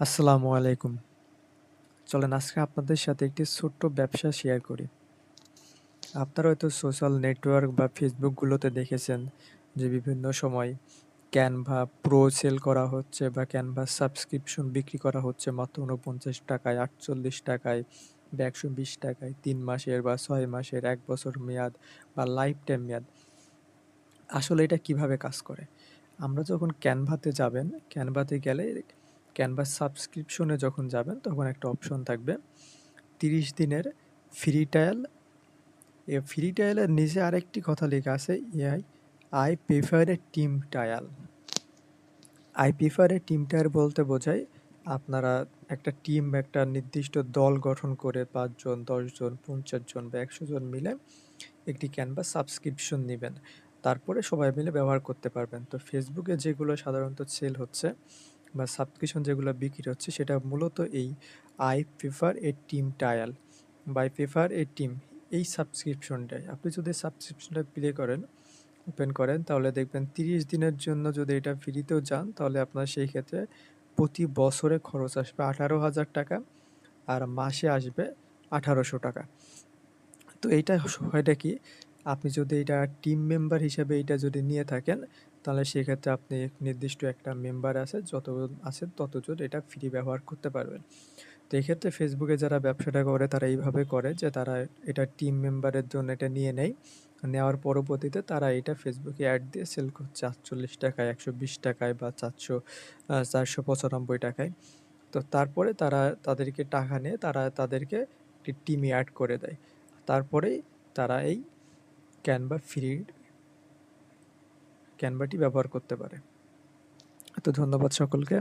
আসসালামু আলাইকুম। চলেন আজকে আপনাদের সাথে একটি ছোট্ট ব্যবসা শেয়ার করি। আপনারা হয়তো সোশ্যাল নেটওয়ার্ক বা ফেসবুকগুলোতে দেখেছেন যে বিভিন্ন সময় ক্যানভা প্রো সেল করা হচ্ছে বা ক্যানভা সাবস্ক্রিপশন বিক্রি করা হচ্ছে মাত্র ৳৪৯ টাকায়, ৳৪৮ টাকায় বা ৳১২০ টাকায় তিন মাসের বা ছয় মাসের, এক বছর মেয়াদ বা লাইফ টাইম মেয়াদ। আসলে এটা কীভাবে কাজ করে? আমরা যখন ক্যানভাতে যাবেন, ক্যানভাতে গেলে Canva সাবস্ক্রিপশনে যখন যাবেন তখন একটা অপশন থাকবে ৩০ দিনের ফ্রি ট্রায়াল। এ ফ্রি ট্রায়ালের নিচে আরেকটি কথা লেখা আছে A I I prefer a team trial. I prefer a team trial বলতে বোঝায় আপনারা একটা টিম একটা নির্দিষ্ট দল গঠন করে ৫ জন, ১০ জন, ৫০ জন বা ১০০ জন মিলে একটি Canva সাবস্ক্রিপশন নিবেন। তারপরে সবাই মিলে ব্যবহার করতে পারবেন। তো এ যেগুলো সাধারণত সেল হচ্ছে বা সাবস্ক্রিপশন যেগুলো বিক্রি হচ্ছে সেটা মূলত এই I prefer a team trial by prefer a team এই সাবস্ক্রিপশনটাই। আপনি যদি সাবস্ক্রিপশনটা প্লে করেন, ওপেন করেন তাহলে দেখবেন ৩০ দিনের জন্য যদি এটা ফ্রিতেও যান তাহলে আপনার সেই ক্ষেত্রে প্রতি বছরে খরচ আসবে ৳১৮,০০০ টাকা আর মাসে আসবে আঠারোশো টাকা। তো এইটা হয়টা কি? আপনি যদি এটা টিম মেম্বার হিসেবে এটা যদি নিয়ে থাকেন তাহলে সেক্ষেত্রে আপনি নির্দিষ্ট একটা মেম্বার আছে যতজন আছেন ততজন এটা ফ্রি ব্যবহার করতে পারবেন। তো এক্ষেত্রে ফেসবুকে যারা ব্যবসাটা করে তারা এইভাবে করে যে তারা এটা টিম মেম্বারের জন্য এটা নিয়ে নেয়। নেওয়ার পরবর্তীতে তারা এটা ফেসবুকে অ্যাড দিয়ে সেল করছে ৳৪৮ টাকায়, ৳১২০ টাকায় বা চারশো চারশো পঁচানব্বই টাকায়। তো তারপরে তারা তাদেরকে টাকা নিয়ে তারা তাদেরকে একটি টিমে অ্যাড করে দেয়। তারপরেই তারা এই ক্যানভা ফ্রি Canva টি ব্যবহার করতে পারে। তো ধন্যবাদ সকলকে।